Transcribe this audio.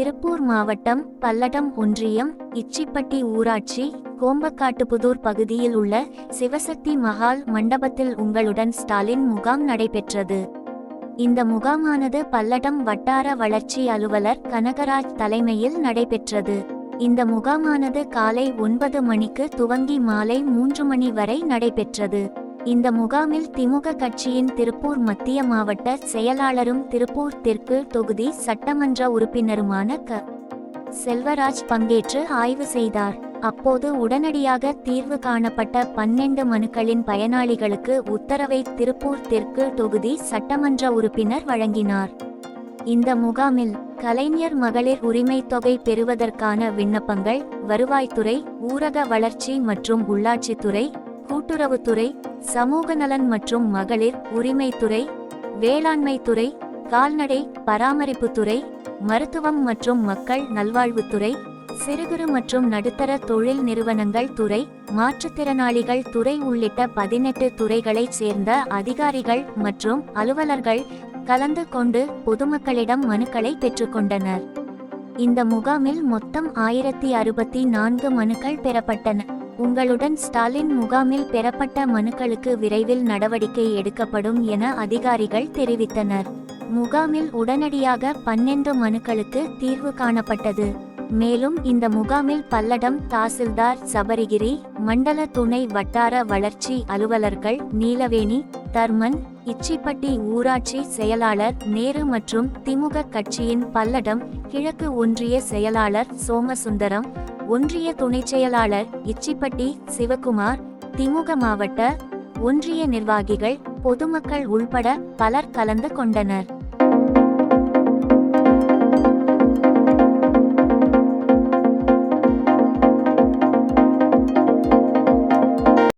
திருப்பூர் மாவட்டம் பல்லடம் ஒன்றியம் இச்சிப்பட்டி ஊராட்சி கோம்பக்காட்டுப்புதூர் பகுதியில் உள்ள சிவசக்தி மஹால் மண்டபத்தில் உங்களுடன் ஸ்டாலின் முகாம் நடைபெற்றது. இந்த முகாமானது பல்லடம் வட்டார வளர்ச்சி அலுவலர் கனகராஜ் தலைமையில் நடைபெற்றது. இந்த முகாமானது காலை ஒன்பது மணிக்கு துவங்கி மாலை மூன்று மணி வரை நடைபெற்றது. இந்த முகாமில் திமுக கட்சியின் திருப்பூர் மத்திய மாவட்ட செயலாளரும் திருப்பூர் தெற்கு தொகுதி சட்டமன்ற உறுப்பினருமான க. செல்வராஜ் பங்கேற்று ஆய்வு செய்தார். அப்போது உடனடியாக தீர்வு காணப்பட்ட பன்னெண்டு மனுக்களின் பயனாளிகளுக்கு உத்தரவை திருப்பூர் தெற்கு தொகுதி சட்டமன்ற உறுப்பினர் வழங்கினார். இந்த முகாமில் கலைஞர் மகளிர் உரிமை தொகை பெறுவதற்கான விண்ணப்பங்கள் வருவாய்த்துறை ஊரக வளர்ச்சி மற்றும் உள்ளாட்சித்துறை கூட்டுறவுத்துறை சமூக நலன் மற்றும் மகளிர் உரிமைத்துறை வேளாண்மைத்துறை கால்நடை பராமரிப்புத்துறை மருத்துவம் மற்றும் மக்கள் நல்வாழ்வுத்துறை சிறு குறு மற்றும் நடுத்தர தொழில் நிறுவனங்கள் துறை மாற்றுத்திறனாளிகள் துறை உள்ளிட்ட பதினெட்டு துறைகளைச் சேர்ந்த அதிகாரிகள் மற்றும் அலுவலர்கள் கலந்து கொண்டு பொதுமக்களிடம் மனுக்களை பெற்றுக்கொண்டனர் இந்த முகாமில் மொத்தம் ஆயிரத்தி அறுபத்தி நான்கு மனுக்கள் பெறப்பட்டன. உங்களுடன் ஸ்டாலின் முகாமில் பெறப்பட்ட மனுக்களுக்கு விரைவில் நடவடிக்கை எடுக்கப்படும் என அதிகாரிகள் தெரிவித்தனர். முகாமில் உடனடியாக பன்னெண்டு மனுக்களுக்கு தீர்வு காணப்பட்டது. மேலும் இந்த முகாமில் பல்லடம் தாசில்தார் சபரிகிரி மண்டல துணை வட்டார வளர்ச்சி அலுவலர்கள் நீலவேணி தர்மன் இச்சிப்பட்டி ஊராட்சி செயலாளர் நேரு மற்றும் திமுக கட்சியின் பல்லடம் கிழக்கு ஒன்றிய செயலாளர் சோமசுந்தரம் ஒன்றிய துணைச் செயலாளர் இச்சிப்பட்டி சிவகுமார் திமுக மாவட்ட ஒன்றிய நிர்வாகிகள் பொதுமக்கள் உள்பட பலர் கலந்து கொண்டனர்.